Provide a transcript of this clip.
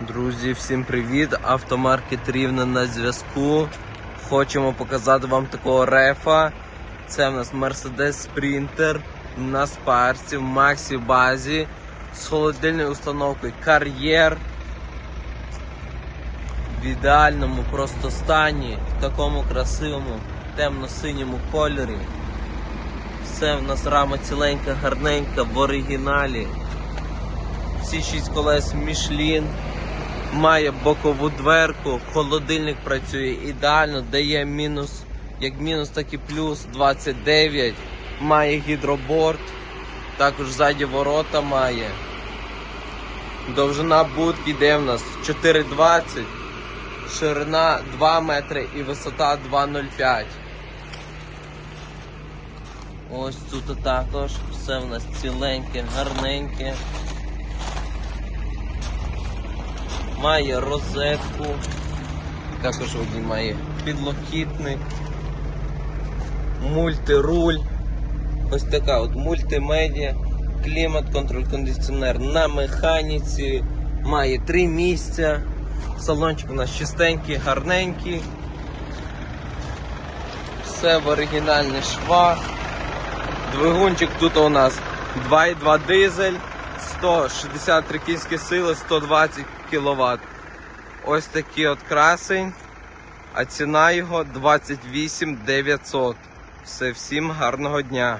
Друзі, всім привіт! Автомаркет Рівне на зв'язку. Хочемо показати вам такого рефа. Це в нас Mercedes Sprinter на спарці в Максі базі з холодильною установкою кар'єр. В ідеальному просто стані, в такому красивому темно-синьому кольорі. Все в нас рама ціленька, гарненька, в оригіналі. Всі шість колес Мішлін. Має бокову дверку, холодильник працює ідеально, дає мінус, як мінус, так і плюс 29. Має гідроборд, також ззаді ворота має. Довжина будки йде в нас 4,20, ширина 2 метри і висота 2,05. Ось тут також все в нас ціленьке, гарненьке. Має розетку, також водій має підлокітник, мультируль, ось така от мультимедіа, клімат, контроль кондиціонер на механіці, має три місця. Салончик у нас чистенький, гарненький. Все в оригінальних швах. Двигунчик тут у нас 2,2 дизель, 163 кінські сили, 120 кВт. Ось такий от красень. А ціна його 28 900. Все, всім гарного дня.